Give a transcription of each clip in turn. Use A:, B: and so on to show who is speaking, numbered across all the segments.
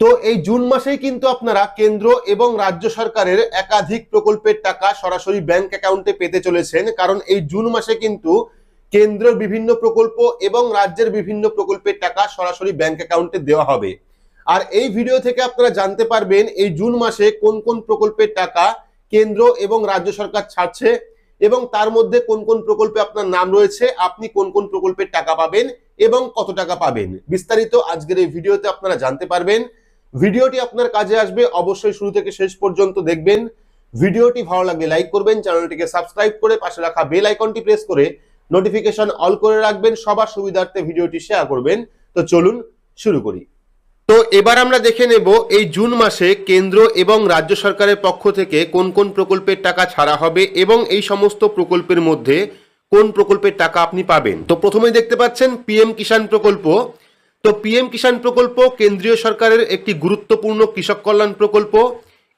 A: তো এই জুন মাসেই কিন্তু আপনারা কেন্দ্র এবং রাজ্য সরকারের একাধিক প্রকল্পের টাকা সরাসরি ব্যাংক অ্যাকাউন্টে পেতে চলেছেন। কারণ এই জুন মাসে কিন্তু কেন্দ্রের বিভিন্ন প্রকল্প এবং রাজ্যের বিভিন্ন প্রকল্পের টাকা সরাসরি ব্যাংক অ্যাকাউন্টে দেওয়া হবে। আর এই ভিডিও থেকে আপনারা জানতে পারবেন এই জুন মাসে কোন কোন প্রকল্পের টাকা কেন্দ্র এবং রাজ্য সরকার ছাড়ছে এবং তার মধ্যে কোন কোন প্রকল্পে আপনার নাম রয়েছে, আপনি কোন কোন প্রকল্পের টাকা পাবেন এবং কত টাকা পাবেন। বিস্তারিত আজকের এই ভিডিওতে আপনারা জানতে পারবেন। ভিডিওটি আপনার কাজে আসবে, অবশ্যই শুরু থেকে শেষ পর্যন্ত দেখবেন। ভিডিওটি ভালো লাগলে লাইক করবেন, চ্যানেলটিকে সাবস্ক্রাইব করে পাশে রাখা বেল আইকনটি প্রেস করে নোটিফিকেশন অল করে রাখবেন, সবার সুবিধার্থে ভিডিওটি শেয়ার করবেন। তো চলুন শুরু করি। তো এবার আমরা দেখে নেব এই জুন মাসে কেন্দ্র এবং রাজ্য সরকারের পক্ষ থেকে কোন কোন প্রকল্পের টাকা ছাড়া হবে এবং এই সমস্ত প্রকল্পের মধ্যে কোন প্রকল্পের টাকা আপনি পাবেন। তো প্রথমেই দেখতে পাচ্ছেন পিএম কিষাণ প্রকল্প। তো পিএম কিষাণ প্রকল্প কেন্দ্রীয় সরকারের একটি গুরুত্বপূর্ণ কৃষক কল্যাণ প্রকল্প।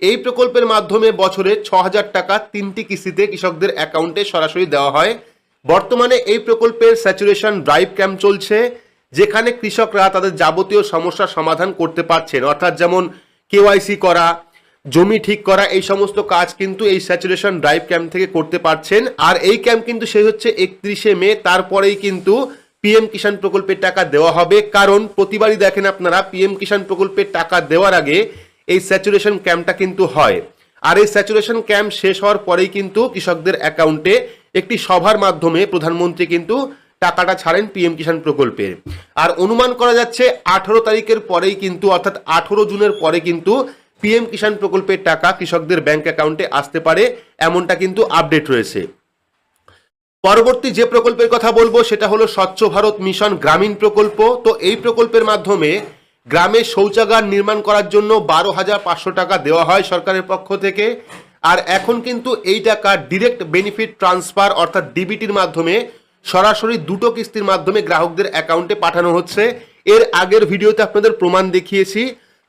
A: এই প্রকল্পের মাধ্যমে বছরে ছ হাজার টাকা তিনটি কিস্তিতে কৃষকদের অ্যাকাউন্টে সরাসরি দেওয়া হয়। বর্তমানে এই প্রকল্পের স্যাচুরেশন ড্রাইভ ক্যাম্প চলছে, যেখানে কৃষকরা তাদের যাবতীয় সমস্যার সমাধান করতে পারছেন। অর্থাৎ যেমন কেওয়াইসি করা, জমি ঠিক করা, এই সমস্ত কাজ কিন্তু এই স্যাচুরেশন ড্রাইভ ক্যাম্প থেকে করতে পারছেন। আর এই ক্যাম্প কিন্তু শেষ হচ্ছে একত্রিশে মে, তারপরেই কিন্তু পিএম কিষাণ প্রকল্পের টাকা দেওয়া হবে কারণ প্রতিবারই দেখেন আপনারা পিএম কিষাণ প্রকল্পের টাকা দেওয়ার আগে এই স্যাচুরেশন ক্যাম্পটা কিন্তু হয় আর এই স্যাচুরেশন ক্যাম্প শেষ হওয়ার পরেই কিন্তু কৃষকদের অ্যাকাউন্টে একটি সভার মাধ্যমে প্রধানমন্ত্রী কিন্তু টাকাটা ছাড়েন পিএম কিষাণ প্রকল্পে আর অনুমান করা যাচ্ছে আঠারো তারিখের পরেই কিন্তু অর্থাৎ আঠারো জুনের পরে কিন্তু পিএম কিষাণ প্রকল্পের টাকা কৃষকদের ব্যাংক অ্যাকাউন্টে আসতে পারে এমনটা কিন্তু আপডেট রয়েছে পরবর্তী যে প্রকল্পের কথা বলব, সেটা হলো স্বচ্ছ ভারত মিশন গ্রামীণ প্রকল্প। তো এই প্রকল্পের মাধ্যমে গ্রামে শৌচাগার নির্মাণ করার জন্য বারো হাজার পাঁচশো টাকা দেওয়া হয় সরকারের পক্ষ থেকে। আর এখন কিন্তু এই টাকা ডিরেক্ট বেনিফিট ট্রান্সফার অর্থাৎ ডিবিটির মাধ্যমে সরাসরি দুটো কিস্তির মাধ্যমে গ্রাহকদের অ্যাকাউন্টে পাঠানো হচ্ছে। এর আগের ভিডিওতে আপনাদের প্রমাণ দেখিয়েছি।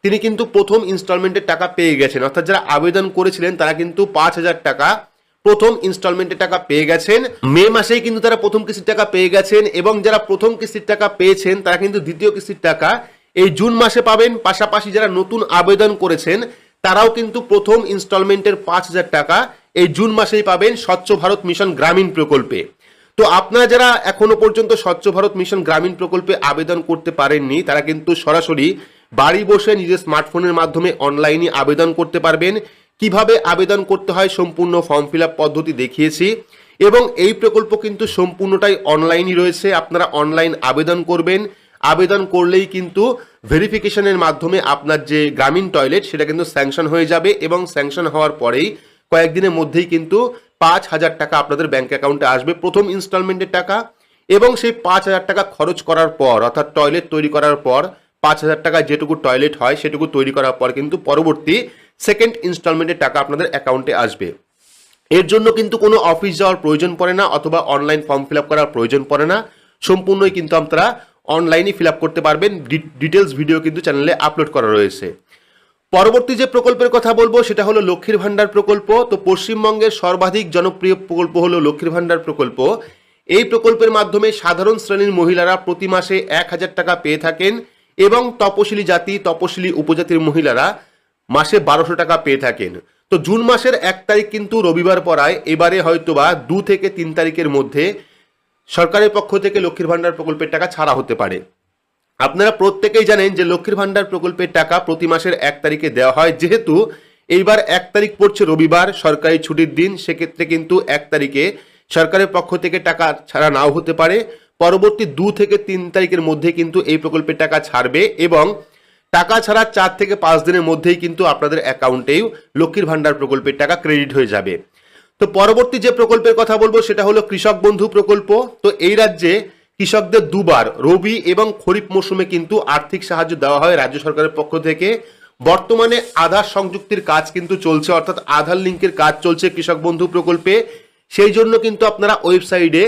A: তিনি কিন্তু প্রথম ইনস্টলমেন্টের টাকা পেয়ে গেছেন। অর্থাৎ যারা আবেদন করেছিলেন, তারা কিন্তু পাঁচ হাজার টাকা প্রথম ইনস্টলমেন্টের টাকা পেয়ে গেছেন। মে মাসেই কিন্তু তারা প্রথম কিস্তির টাকা পেয়ে গেছেন এবং যারা প্রথম কিস্তির টাকা পেয়েছেন, তারা কিন্তু দ্বিতীয় কিস্তির টাকা এই জুন মাসে পাবেন। পাশাপাশি যারা নতুন আবেদন করেছেন, তারাও কিন্তু প্রথম ইনস্টলমেন্টের পাঁচ হাজার টাকা এই জুন মাসেই পাবেন স্বচ্ছ ভারত মিশন গ্রামীণ প্রকল্পে। তো আপনারা যারা এখনও পর্যন্ত স্বচ্ছ ভারত মিশন গ্রামীণ প্রকল্পে আবেদন করতে পারেননি, তারা কিন্তু সরাসরি বাড়ি বসে নিজের স্মার্টফোনের মাধ্যমে অনলাইনে আবেদন করতে পারবেন। কীভাবে আবেদন করতে হয় সম্পূর্ণ ফর্ম ফিল পদ্ধতি দেখিয়েছি এবং এই প্রকল্প কিন্তু সম্পূর্ণটাই অনলাইনই রয়েছে। আপনারা অনলাইন আবেদন করবেন। আবেদন করলেই কিন্তু ভেরিফিকেশনের মাধ্যমে আপনার যে গ্রামীণ টয়লেট সেটা কিন্তু স্যাংশন হয়ে যাবে এবং স্যাংশন হওয়ার পরেই কয়েকদিনের মধ্যেই কিন্তু পাঁচ হাজার টাকা আপনাদের ব্যাঙ্ক অ্যাকাউন্টে আসবে প্রথম ইনস্টলমেন্টের টাকা এবং সেই পাঁচ হাজার টাকা খরচ করার পর, অর্থাৎ টয়লেট তৈরি করার পর, পাঁচ হাজার টাকা যেটুকু টয়লেট হয়, সেটুকু তৈরি করার পর কিন্তু পরবর্তী সেকেন্ড ইনস্টলমেন্টের টাকা আপনাদের অ্যাকাউন্টে আসবে। এর জন্য কিন্তু কোনো অফিস যাওয়ার প্রয়োজন পড়ে না অথবা অনলাইন ফর্ম ফিল করার প্রয়োজন পড়ে না। সম্পূর্ণই কিন্তু আপনারা অনলাইনে ফিল করতে পারবেন। ডিটেলস ভিডিও কিন্তু চ্যানেলে আপলোড করা রয়েছে। পরবর্তী যে প্রকল্পের কথা বলব, সেটা হলো লক্ষ্মীর ভাণ্ডার প্রকল্প। তো পশ্চিমবঙ্গের সর্বাধিক জনপ্রিয় প্রকল্প হলো লক্ষ্মীর ভাণ্ডার প্রকল্প। এই প্রকল্পের মাধ্যমে সাধারণ শ্রেণির মহিলারা প্রতি মাসে এক হাজার টাকা পেয়ে থাকেন এবং তপশিলি জাতি, তপশিলি উপজাতির মহিলারা মাসে বারোশো টাকা পেয়ে থাকেন। তো জুন মাসের এক তারিখ কিন্তু রবিবার পড়ায়, এবারে হয়তোবা দু থেকে তিন তারিখের মধ্যে সরকারের পক্ষ থেকে লক্ষ্মীর ভাণ্ডার প্রকল্পের টাকা ছাড়া হতে পারে। আপনারা প্রত্যেকেই জানেন যে লক্ষ্মীর ভাণ্ডার প্রকল্পের টাকা প্রতি মাসের এক তারিখে দেওয়া হয়, যেহেতু এইবার এক তারিখ পড়ছে রবিবার, সরকারি ছুটির দিন, সেক্ষেত্রে কিন্তু এক তারিখে সরকারের পক্ষ থেকে টাকা ছাড়া নাও হতে পারে। পরবর্তী দু থেকে তিন তারিখের মধ্যে কিন্তু এই প্রকল্পের টাকা ছাড়বে এবং টাকা ছাড়া চার থেকে পাঁচ দিনের মধ্যেই কিন্তু আপনাদের অ্যাকাউন্টেও লক্ষ্মীর ভাণ্ডার প্রকল্পের টাকা ক্রেডিট হয়ে যাবে। তো পরবর্তী যে প্রকল্পের কথা বলব, সেটা হলো কৃষক বন্ধু প্রকল্প। তো এই রাজ্যে কৃষকদের দুবার রবি এবং খরিফ মৌসুমে কিন্তু আর্থিক সাহায্য দেওয়া হয় রাজ্য সরকারের পক্ষ থেকে। বর্তমানে আধার সংযুক্তির কাজ কিন্তু চলছে, অর্থাৎ আধার লিঙ্কের কাজ চলছে কৃষক বন্ধু প্রকল্পে। সেই জন্য কিন্তু আপনারা ওয়েবসাইটে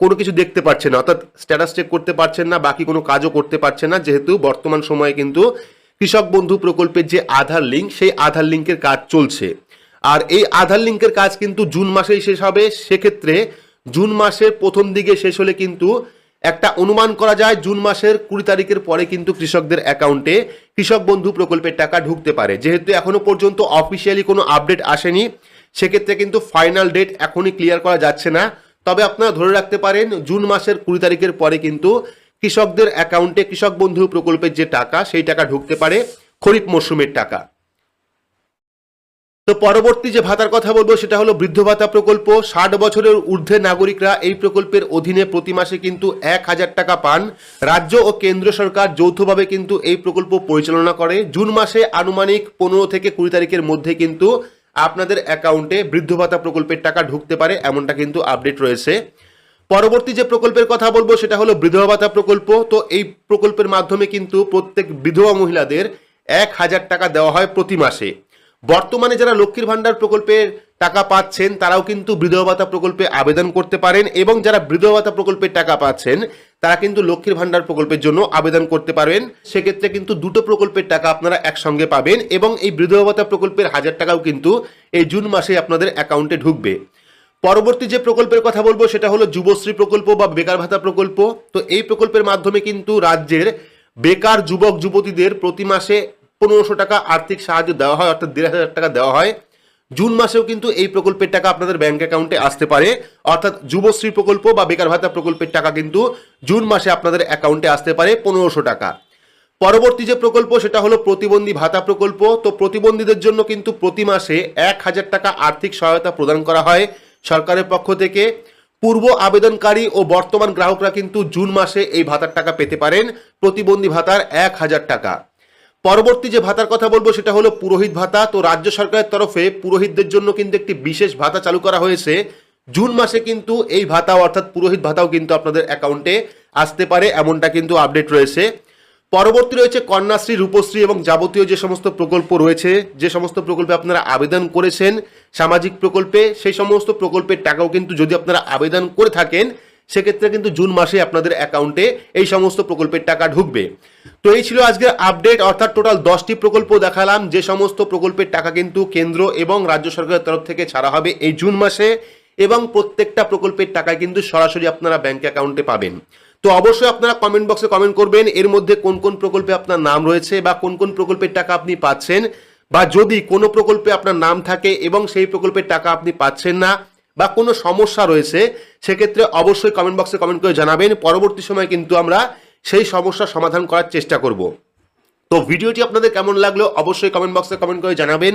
A: কোনো কিছু দেখতে পাচ্ছেন না, অর্থাৎ স্ট্যাটাস চেক করতে পারছেন না, বাকি কোনো কাজও করতে পারছেন না, যেহেতু বর্তমান সময়ে কিন্তু কৃষক বন্ধু প্রকল্পের যে আধার লিঙ্ক, সেই আধার লিঙ্কের কাজ চলছে। আর এই আধার লিঙ্কের কাজ কিন্তু জুন মাসেই শেষ হবে। সেক্ষেত্রে জুন মাসের প্রথম দিকে শেষ হলে কিন্তু একটা অনুমান করা যায়, জুন মাসের কুড়ি তারিখের পরে কিন্তু কৃষকদের অ্যাকাউন্টে কৃষক বন্ধু প্রকল্পের টাকা ঢুকতে পারে। যেহেতু এখনও পর্যন্ত অফিসিয়ালি কোনো আপডেট আসেনি, সেক্ষেত্রে কিন্তু ফাইনাল ডেট এখনই ক্লিয়ার করা যাচ্ছে না। তবে আপনারা ধরে রাখতে পারেন, জুন মাসের কুড়ি তারিখের পরে কিন্তু কৃষকদের অ্যাকাউন্টে কৃষক বন্ধু প্রকল্পের যে টাকা, সেই টাকা ঢুকতে পারে খরিফ মরশুমের টাকা। তো পরবর্তী যে ভাতার কথা বলব, সেটা হলো বৃদ্ধ ভাতা প্রকল্প। ষাট বছরের ঊর্ধ্বে নাগরিকরা এই প্রকল্পের অধীনে প্রতি মাসে কিন্তু এক হাজার টাকা পান। রাজ্য ও কেন্দ্র সরকার যৌথভাবে কিন্তু এই প্রকল্প পরিচালনা করে। জুন মাসে আনুমানিক পনেরো থেকে কুড়ি তারিখের মধ্যে কিন্তু আপনাদের অ্যাকাউন্টে বৃদ্ধ ভাতা প্রকল্পের টাকা ঢুকতে পারে, এমনটা কিন্তু আপডেট রয়েছে। পরবর্তী যে প্রকল্পের কথা বলব, সেটা হলো বিধবা ভাতা প্রকল্প। তো এই প্রকল্পের মাধ্যমে কিন্তু প্রত্যেক বিধবা মহিলাদের এক হাজার টাকা দেওয়া হয় প্রতি মাসে। বর্তমানে যারা লক্ষ্মীর ভান্ডার প্রকল্পের টাকা পাচ্ছেন, তারাও কিন্তু বিধবা ভাতা প্রকল্পে আবেদন করতে পারেন এবং যারা বিধবা ভাতা প্রকল্পের টাকা পাচ্ছেন, তারা কিন্তু লক্ষ্মীর ভান্ডার প্রকল্পের জন্য আবেদন করতে পারবেন সেক্ষেত্রে কিন্তু দুটো প্রকল্পের টাকা আপনারা একসঙ্গে পাবেন এবং এই বিধবা ভাতা প্রকল্পের হাজার টাকাও কিন্তু এই জুন মাসে আপনাদের অ্যাকাউন্টে ঢুকবে। পরবর্তী যে প্রকল্পের কথা বলব, সেটা হলো যুবশ্রী প্রকল্প বা বেকার ভাতা প্রকল্প। তো এই প্রকল্পের মাধ্যমে কিন্তু রাজ্যের বেকার যুবক, যুবতীদের প্রতি মাসে পনেরোশো টাকা আর্থিক সাহায্য দেওয়া হয়, অর্থাৎ দেড় হাজার টাকা দেওয়া হয়। জুন মাসেও কিন্তু এই প্রকল্পের টাকা আপনাদের ব্যাংক অ্যাকাউন্টে আসতে পারে। অর্থাৎ যুবশ্রী প্রকল্প বা বেকার ভাতা প্রকল্পের টাকা কিন্তু জুন মাসে আপনাদের অ্যাকাউন্টে আসতে পারে পনেরোশো টাকা। পরবর্তী যে প্রকল্প, সেটা হলো প্রতিবন্ধী ভাতা প্রকল্প। তো প্রতিবন্ধীদের জন্য কিন্তু প্রতি মাসে এক হাজার টাকা আর্থিক সহায়তা প্রদান করা হয়। সরকারের পক্ষ থেকে পূর্ব আবেদনকারী ও বর্তমান গ্রাহকরা কিন্তু জুন মাসে এই ভাতার টাকা পেতে পারেন। প্রতিবন্ধী ভাতার এক হাজার টাকা। পরবর্তী যে ভাতার কথা বলব সেটা হলো পুরোহিত ভাতা। তো রাজ্য সরকারের তরফে পুরোহিতদের জন্য কিন্তু একটি বিশেষ ভাতা চালু করা হয়েছে। জুন মাসে কিন্তু এই ভাতা অর্থাৎ পুরোহিত ভাতাও কিন্তু আপনাদের অ্যাকাউন্টে আসতে পারে, এমনটা কিন্তু আপডেট রয়েছে। পরবর্তী রয়েছে কন্যাশ্রী, রূপশ্রী এবং যাবতীয় যে সমস্ত প্রকল্প রয়েছে, যে সমস্ত প্রকল্পে আপনারা আবেদন করেছেন, সামাজিক প্রকল্পে, সেই সমস্ত প্রকল্পের টাকাও কিন্তু যদি আপনারা আবেদন করে থাকেন, সেক্ষেত্রে কিন্তু জুন মাসে আপনাদের অ্যাকাউন্টে এই সমস্ত প্রকল্পের টাকা ঢুকবে। তো এই ছিল আজকের আপডেট, অর্থাৎ টোটাল দশটি প্রকল্প দেখালাম। যে সমস্ত প্রকল্পের টাকা কিন্তু কেন্দ্র এবং রাজ্য সরকারের তরফ থেকে ছাড়া হবে এই জুন মাসে এবং প্রত্যেকটা প্রকল্পের টাকা কিন্তু সরাসরি আপনারা ব্যাংক অ্যাকাউন্টে পাবেন। তো অবশ্যই আপনারা কমেন্ট বক্সে কমেন্ট করবেন, এর মধ্যে কোন কোন প্রকল্পে আপনার নাম রয়েছে বা কোন কোন প্রকল্পের টাকা আপনি পাচ্ছেন বা যদি কোনো প্রকল্পে আপনার নাম থাকে এবং সেই প্রকল্পের টাকা আপনি পাচ্ছেন না বা কোনো সমস্যা রয়েছে, সেক্ষেত্রে অবশ্যই কমেন্ট বক্সে কমেন্ট করে জানাবেন। পরবর্তী সময় কিন্তু আমরা সেই সমস্যার সমাধান করার চেষ্টা করব। তো ভিডিওটি আপনাদের কেমন লাগল অবশ্যই কমেন্ট বক্সে কমেন্ট করে জানাবেন।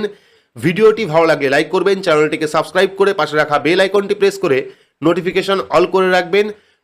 A: ভিডিওটি ভালো লাগলে লাইক করবেন চ্যানেলটিকে সাবস্ক্রাইব করে পাশে রাখা বেল আইকনটি প্রেস করে নোটিফিকেশন অল করে রাখবেন।